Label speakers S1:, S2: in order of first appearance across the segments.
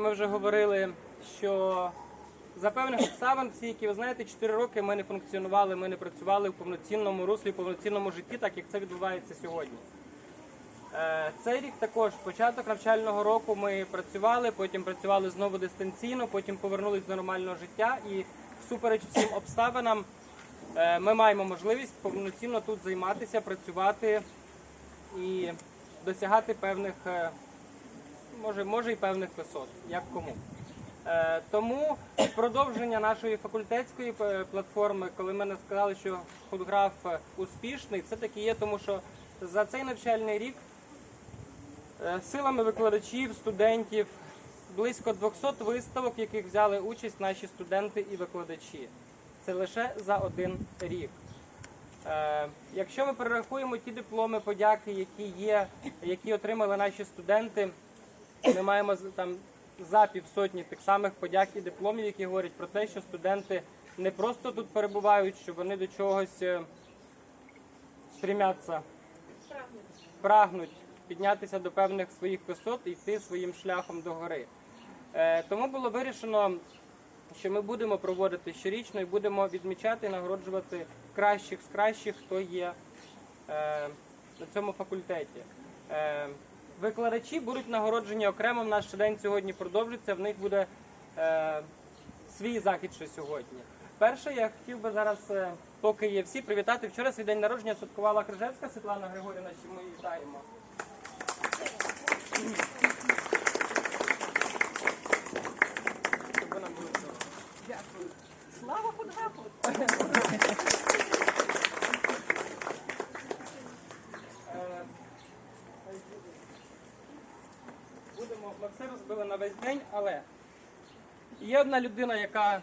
S1: Ми вже говорили, що за певних обставин, всі, які ви знаєте, 4 роки ми не функціонували, ми не працювали в повноцінному руслі, в повноцінному житті, так як це відбувається сьогодні. Е, Цей рік також, початок навчального року, ми працювали, потім працювали знову дистанційно, потім повернулись до нормального життя і всупереч всім обставинам е, ми маємо можливість повноцінно тут займатися, працювати і досягати певних, е, може, може і певних висот, як кому. Е, Тому продовження нашої факультетської е, платформи, коли ми не сказали, що фотограф е, успішний, це таки є, тому що за цей навчальний рік силами викладачів, студентів, близько 200 виставок, в яких взяли участь наші студенти і викладачі. Це лише за один рік. Якщо ми перерахуємо ті дипломи подяки, які є, які отримали наші студенти, ми маємо там за півсотні тих самих подяк і дипломів, які говорять про те, що студенти не просто тут перебувають, що вони до чогось е, стрімяться, прагнуть піднятися до певних своїх висот і йти своїм шляхом до гори. Е, Тому було вирішено, що ми будемо проводити щорічно і будемо відмічати і нагороджувати кращих з кращих, хто є е, на цьому факультеті. Викладачі будуть нагороджені окремо. Наш день сьогодні продовжиться. В них буде е, свій захід ще сьогодні. Перше, я хотів би зараз, е, поки є всі, привітати. Вчора свій день народження святкувала Крижевська Світлана Григорівна, що ми її вітаємо. Цього.
S2: Слава фотографу!
S1: Е, Будемо, ми все розбили на весь день, але є одна людина, яка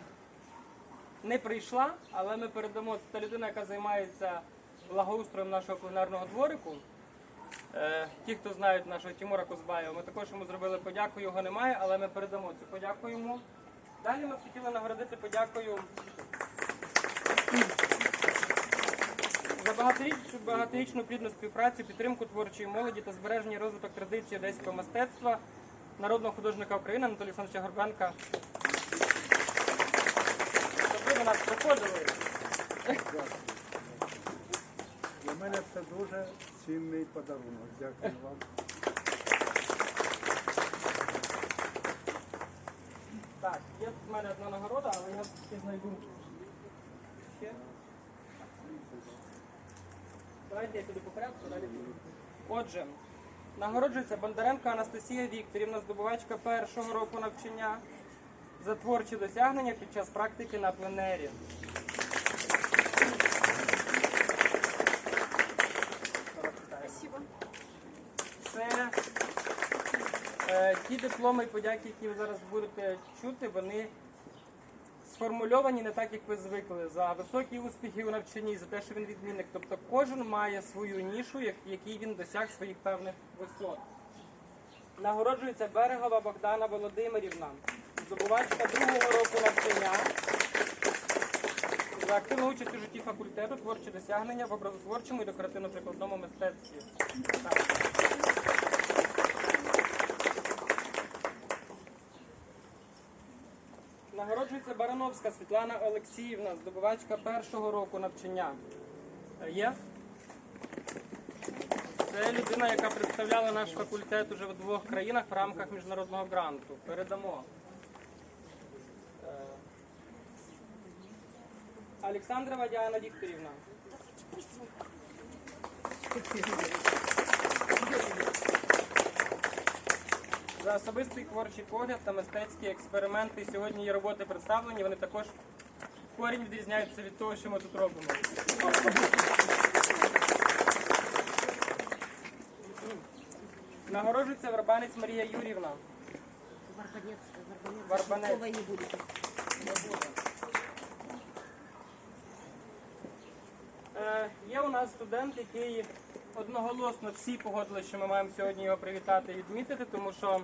S1: не прийшла, але ми передамо це та людина, яка займається благоустроєм нашого кулінарного дворику. Е, Ті, хто знають нашого Тимура Кузбаєва, ми також йому зробили подяку, його немає, але ми передамо цю подяку йому. Далі ми б хотіли нагородити подякою за багаторічну, багаторічну плідну співпрацю, підтримку творчої молоді та збереження розвиток традицій одеського мистецтва народного художника України Анатолія Олександровича Горбенка. Щоб ви до нас приходили.
S3: Для мене це дуже цінний подарунок. Дякую вам.
S1: Так, є в мене одна нагорода, але я ще знайду ще. Давайте я піду по порядку, далі. Отже, нагороджується Бондаренко Анастасія Вікторівна, здобувачка першого року навчання за творчі досягнення під час практики на пленері. Це е, ті дипломи і подяки, які ви зараз будете чути, вони сформульовані не так, як ви звикли, за високі успіхи у навчанні, за те, що він відмінник. Тобто кожен має свою нішу, якій він досяг своїх певних висот. Нагороджується Берегова Богдана Володимирівна, здобувачка другого року навчання. За активну участь у житті факультету, творчі досягнення в образотворчому і декоративно-прикладному мистецтві. Так. Нагороджується Барановська Світлана Олексіївна, здобувачка першого року навчання. Е, Є? Це людина, яка представляла наш факультет уже в двох країнах в рамках міжнародного гранту. Передамо. Е, Олександрова Діана Вікторівна. За особистий творчий погляд та мистецькі експерименти сьогодні її роботи представлені. Вони також корінь відрізняються від того, що ми тут робимо. Нагороджується Варбанець Марія Юрівна.
S2: Варбанец, Варбанец.
S1: Варбанец.
S2: Не будет.
S1: Е, є у нас студент, який одноголосно всі погодили, що ми маємо сьогодні його привітати і відмітити, тому що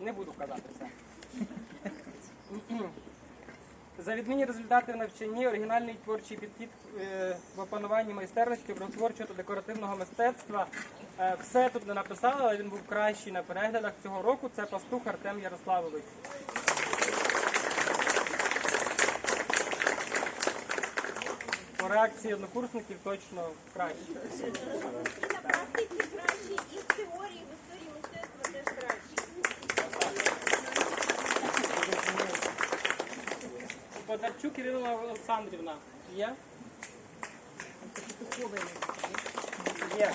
S1: не буду казати це. За відмінні результати в навчанні, оригінальний творчий підхід е, в опануванні майстерності, образотворчого та декоративного мистецтва. Е, Все тут не написали, але він був кращий на переглядах цього року. Це пастух Артем Ярославович. По реакції однокурсників точно краще.
S4: І на практиці краще, і в теорії, в історії мистецтва теж краще.
S1: Подарчук Ірина Олександрівна. Є? Є.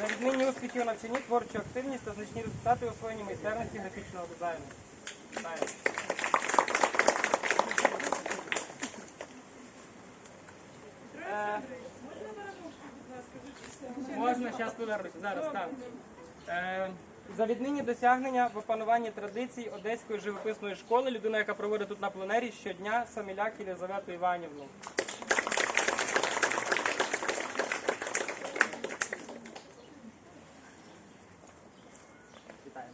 S1: За відмінні успіхи у навчанні, творчу активність та значні результати у освоєнні майстерності графічного дизайну. Вітаю. Е, Можна, зараз повернуся. Зараз так. Е, За віднині досягнення в опануванні традицій Одеської живописної школи, людина, яка проводить тут на пленері щодня Саміляк Єлизавету Іванівну. Вітаємо.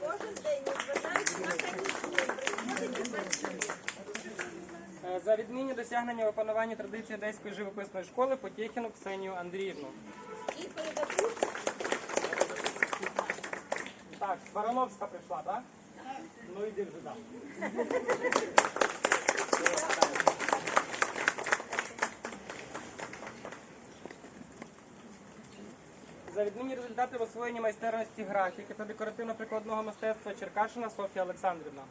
S4: Кожен день, незважаючи на канікули, приходить і працює.
S1: Е, За відмінні досягнення в опануванні традицій Одеської живописної школи Потєхіну Ксенію Андріївну.
S4: І передадуть
S1: Так, Барановська прийшла, так? Ну йди вже там. За відмінні результати в освоєнні майстерності графіки та декоративно-прикладного мистецтва Черкашина Софія Олександрівна.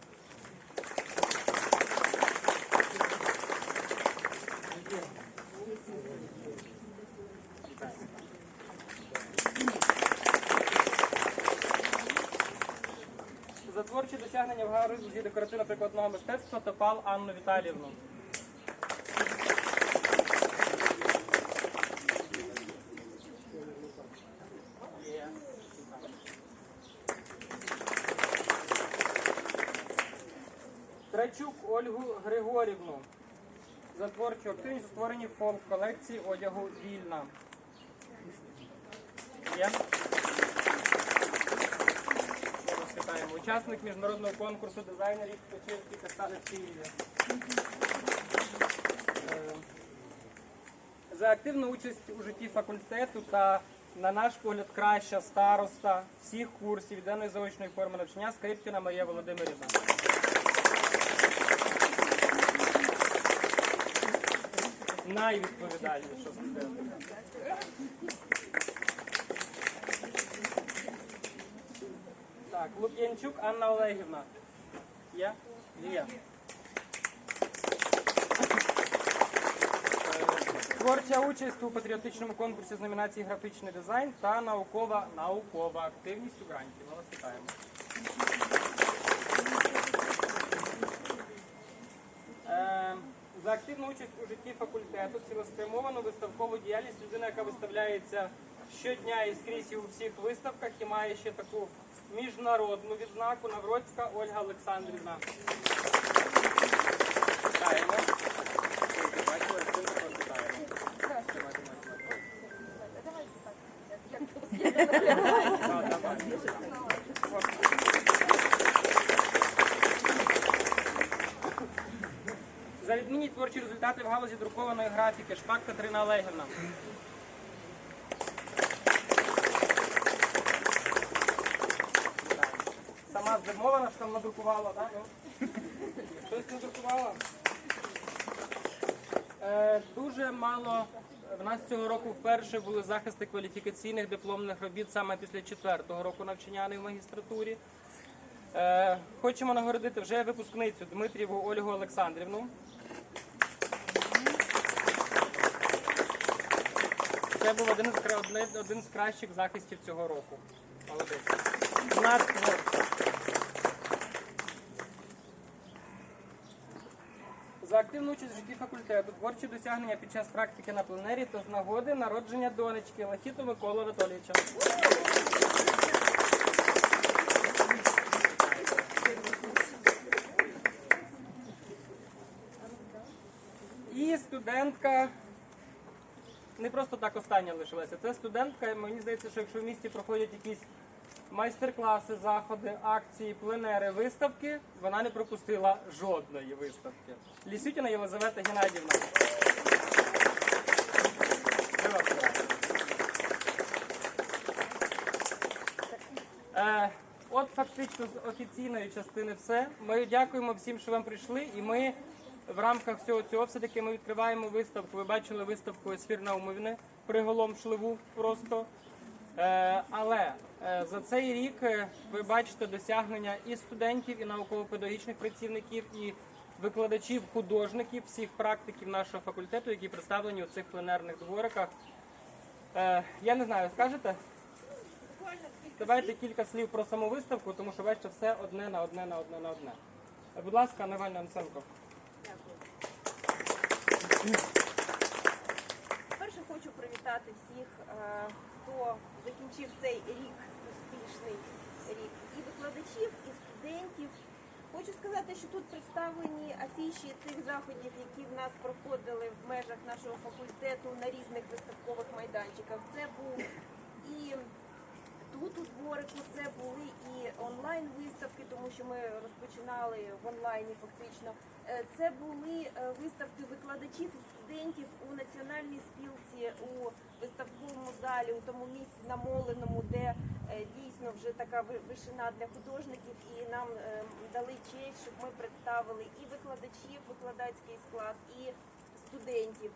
S1: За творчі досягнення в галузі декоративно-прикладного мистецтва Топал Анну Віталіївну. Трачук Ольгу Григорівну. За творчу активність у створенні фолк-колекції одягу Вільна. Є. Ми вас вітаємо. Учасник міжнародного конкурсу дизайнерів Печерські Кастани Києві. Е, За активну участь у житті факультету та, на наш погляд, краща староста всіх курсів денної заочної форми навчання Скрипкіна Марія Володимирівна. Найвідповідальніша студентка. Так, Лук'янчук Анна Олегівна. Є? Є. Е, Творча участь у патріотичному конкурсі з номінації графічний дизайн та наукова наукова активність у гранті. Ми вас вітаємо. Е, За активну участь у житті факультету, цілеспрямовану виставкову діяльність людина, яка виставляється щодня і скрізь у всіх виставках і має ще таку міжнародну відзнаку Навроцька Ольга Олександрівна. Вітаємо. За відмінні творчі результати в галузі друкованої графіки Шпак Катерина Олегівна. Здивована, що там надрукувала, так? Ну? Щось надрукувала? Е, дуже мало. В нас цього року вперше були захисти кваліфікаційних дипломних робіт саме після четвертого року навчання, не в магістратурі. Е, хочемо нагородити вже випускницю Дмитріву Ольгу Олександрівну. Це був один з, один з кращих захистів цього року. Молодець. За активну участь в житті факультету, творчі досягнення під час практики на пленері та з нагоди народження донечки Лахіту Миколи Анатолійовича. І студентка не просто так остання лишилася. Це студентка, мені здається, що якщо в місті проходять якісь майстер-класи, заходи, акції, пленери, виставки. Вона не пропустила жодної виставки. Лісютіна Єлизавета Геннадівна. Е, от фактично з офіційної частини все. Ми дякуємо всім, що вам прийшли, і ми в рамках всього цього все-таки ми відкриваємо виставку. Ви бачили виставку «Есфір Наумовне» приголом просто. Е, але за цей рік е, ви бачите досягнення і студентів, і науково-педагогічних працівників, і викладачів, художників, всіх практиків нашого факультету, які представлені у цих пленерних двориках. Е, я не знаю, скажете? Давайте кілька слів про саму виставку, тому що бачите, все одне на одне на одне на одне. Е, Будь ласка, Навальна Анценко.
S4: Перше хочу привітати всіх, е, хто закінчив цей рік, успішний рік, і викладачів, і студентів. Хочу сказати, що тут представлені афіші тих заходів, які в нас проходили в межах нашого факультету на різних виставкових майданчиках. Це був і тут у дворику, це були і онлайн виставки, тому що ми розпочинали в онлайні фактично. Е, Це були е, виставки викладачів і студентів у національній спілці у виставковому залі, у тому місці намоленому, де дійсно вже така вишина для художників, і нам е, дали честь, щоб ми представили і викладачів, викладацький склад, і студентів.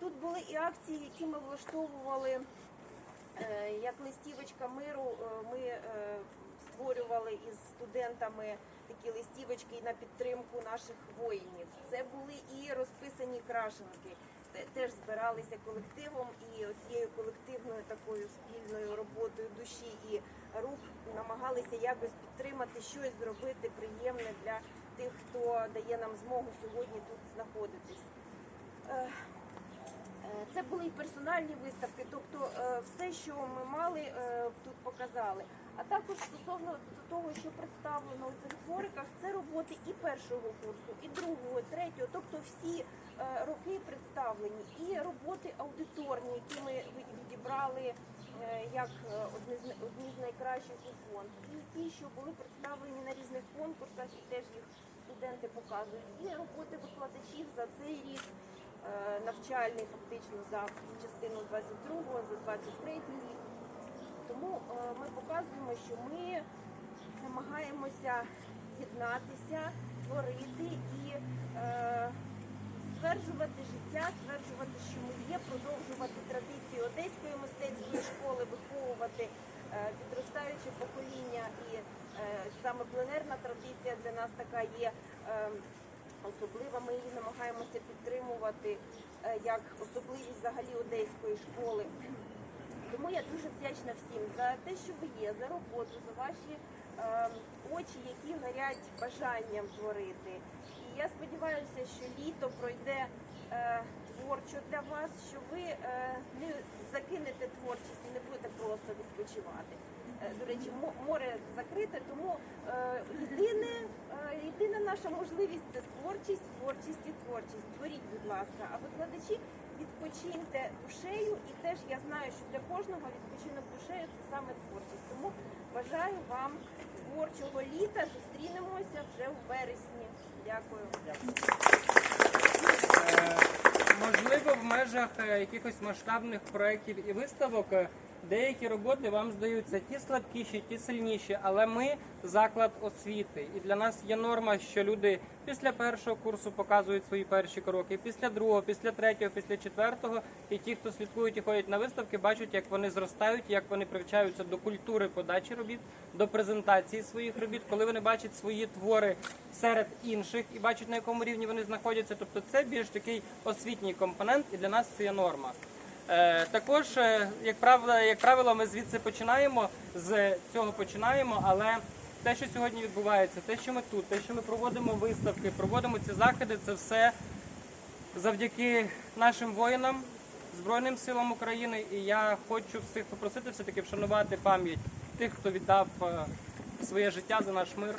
S4: Тут були і акції, які ми влаштовували. Е, Як листівочка миру е, ми е, створювали із студентами такі листівочки на підтримку наших воїнів. Це були і розписані крашенки. Те- Теж збиралися колективом і цією колективною такою спільною роботою душі і рук намагалися якось підтримати щось зробити приємне для тих, хто дає нам змогу сьогодні тут знаходитись. Е, Е, Це були і персональні виставки, тобто е, все, що ми мали, тут показали. А також стосовно того, що представлено у цих двориках, це роботи і першого курсу, і другого, і третього, тобто всі е, роки представлені, і роботи аудиторні, які ми відібрали е, як е, одні з найкращих у фонд, і ті, що були представлені на різних конкурсах, і теж їх студенти показують, і роботи викладачів за цей рік навчальний фактично за частину 22-го, за 23-й рік. Тому е, ми показуємо, що ми намагаємося єднатися, творити і е, стверджувати життя, стверджувати, що ми є, продовжувати традицію Одеської мистецької школи, виховувати е, підростаюче покоління. І саме пленерна традиція для нас така є. Особлива ми її намагаємося підтримувати як особливість взагалі одеської школи. Тому я дуже вдячна всім за те, що ви є, за роботу, за ваші е, очі, які горять бажанням творити. І я сподіваюся, що літо пройде е, творчо для вас, що ви е, не закинете творчість і не будете просто відпочивати. Е, До речі, мо- море закрите, тому е, єдине, е, єдина наша можливість це творчість, творчість і творчість. Творіть, будь ласка, а викладачі відпочиньте душею, і теж я знаю, що для кожного відпочинок душею це саме творчість. Тому бажаю вам творчого літа. Зустрінемося вже у вересні. Дякую.
S1: Е, Можливо, в межах е, якихось масштабних проєктів і виставок е, деякі роботи вам здаються ті слабкіші, ті сильніші, але ми заклад освіти. І для нас є норма, що люди після першого курсу показують свої перші кроки, після другого, після третього, після четвертого. І ті, хто слідкують і ходять на виставки, бачать, як вони зростають, як вони привчаються до культури подачі робіт, до презентації своїх робіт, коли вони бачать свої твори серед інших і бачать на якому рівні вони знаходяться. Тобто це більш такий освітній компонент, і для нас це є норма. Е, також, е, як правило, як правило, ми звідси починаємо, з цього починаємо, але те, що сьогодні відбувається, те, що ми тут, те, що ми проводимо виставки, проводимо ці заходи, це все завдяки нашим воїнам, Збройним силам України. І я хочу всіх попросити все-таки вшанувати пам'ять тих, хто віддав е, своє життя за наш мир.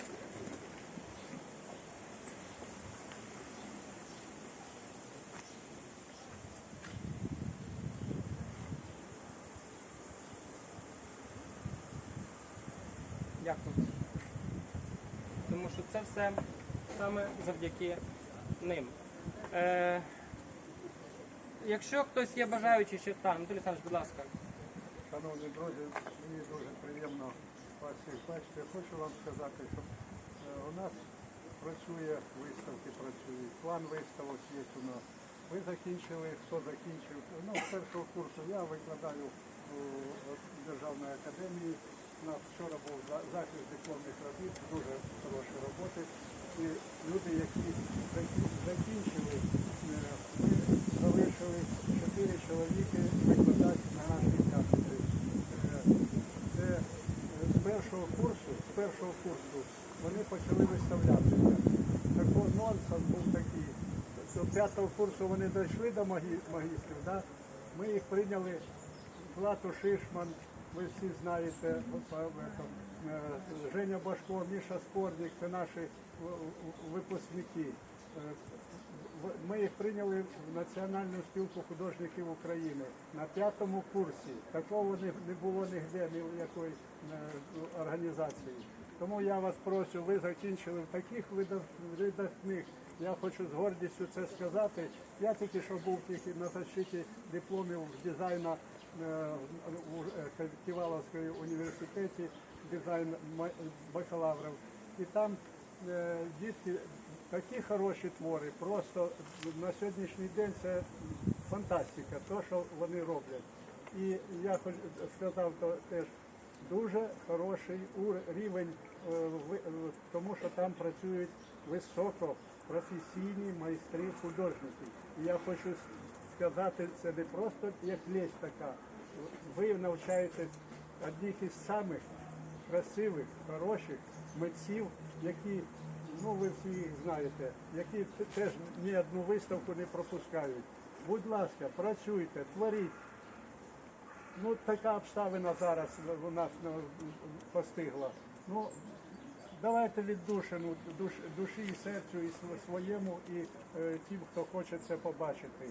S1: Дякую. Тому що це все саме завдяки ним. Е, якщо хтось є бажаючий ще там, Анатолій Олександрович, будь ласка.
S3: Шановні друзі, мені дуже приємно вас всіх бачити. Хочу вам сказати, що е, у нас працює виставки, працюють, план виставок є у нас. Ви закінчили, хто закінчив. Ну, з першого курсу я викладаю у Державній академії. У нас вчора був за- захист дипломних робіт, дуже хороші роботи. І люди, які закінчили, е, залишили чотири чоловіки викладати на нашій кафедрі. Е, Це е, з першого курсу, з першого курсу вони почали виставлятися. Такий нонсенс був такий. До п'ятого курсу вони дійшли до магі- магістрів, да? ми їх прийняли Злату Шишман, ви всі знаєте, е, Женя Башко, Міша Скорник, це наші випускники. Е, Ми їх прийняли в Національну спілку художників України на п'ятому курсі. Такого не, було ніде, ні в якої е, організації. Тому я вас прошу, ви закінчили в таких видатних. Я хочу з гордістю це сказати. Я тільки що був тільки на защиті дипломів з дизайну е, е, університеті, дизайн бакалаврів. І там е, дітки такі хороші твори. Просто на сьогоднішній день це фантастика, то, що вони роблять. І я хоч сказав то теж дуже хороший рівень, тому що там працюють високо професійні майстри художники. І я хочу сказати, це не просто як лість така. Ви навчаєте одних із самих красивих, хороших митців, які, ну ви всі їх знаєте, які теж ні одну виставку не пропускають. Будь ласка, працюйте, творіть. Ну, така обставина зараз у нас постигла. Ну, давайте віддушину душ, душі і серцю і своєму, і е, тим, хто хоче це побачити.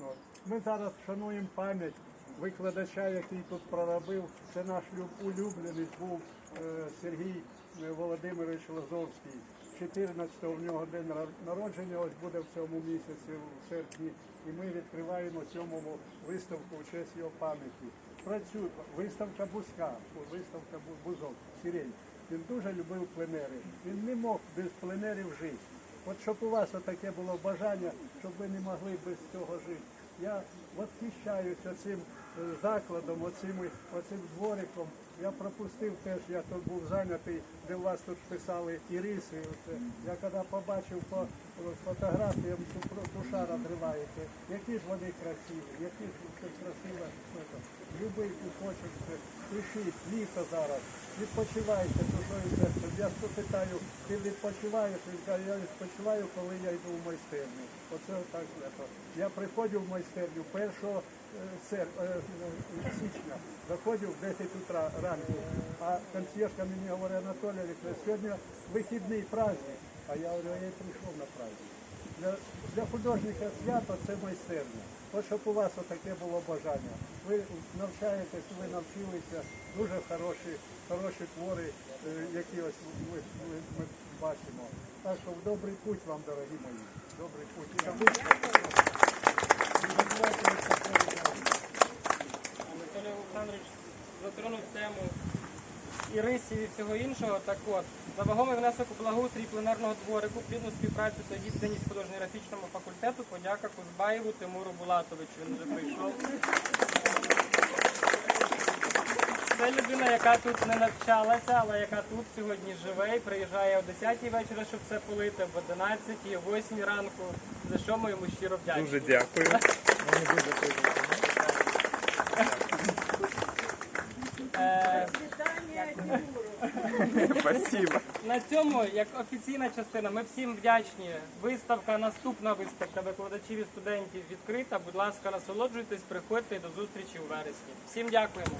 S3: От. Ми зараз шануємо пам'ять викладача, який тут проробив. Це наш улюблений був е, Сергій е, Володимирович Лозовський. 14-го в нього день народження, ось буде в цьому місяці, в серпні, і ми відкриваємо сьомому виставку в честь його пам'яті. Працює виставка Бузька, виставка Бу- Бузок, Сирень. Він дуже любив пленери. Він не мог без пленерів жити. От щоб у вас таке було бажання, щоб ви не могли без цього жити. Я восхищаюся цим е, закладом, оцим, оцим двориком. Я пропустив теж, я тут був зайнятий, де у вас тут писали іриси. Оце. Я коли побачив по фотографіям, то про- душа розривається. Які ж вони красиві, які ж це красиво. це. Любий кусочок, пишіть, літо зараз, відпочивайте душою і серцем. Я питаю, ти відпочиваєш? Він каже, я відпочиваю, коли я йду в майстерню. Оце так. Я приходжу в майстерню 1 сер- е, січня, заходжу в 10 утра ранку, а консьєржка мені говорить, Анатолій Вікторович, сьогодні вихідний праздник. А я говорю, я прийшов на праздник. Для, для художника свято це майстерня. От щоб у вас таке було бажання. Ви навчаєтесь, ви навчилися дуже хороші, хороші твори, е, які ось ми, ми, ми бачимо. Так що в добрий путь вам, дорогі мої. Добрий путь. І забудьте. Не забувайте про це.
S1: Анатолій Олександрович затронув тему і рисів і всього іншого. Так от, за вагомий внесок у благоустрій пленарного дворику, плідну співпрацю та відданість художньо-графічному факультету, подяка Кузбаєву Тимуру Булатовичу. Він вже прийшов. Це людина, яка тут не навчалася, але яка тут сьогодні живе і приїжджає о 10 вечора, щоб це полити, в 11, о 8 ранку, за що ми йому щиро вдячні.
S5: Дуже дякую.
S1: На цьому, як офіційна частина, ми всім вдячні. Виставка, наступна виставка викладачів і студентів відкрита. Будь ласка, насолоджуйтесь, приходьте до зустрічі у вересні. Всім дякуємо.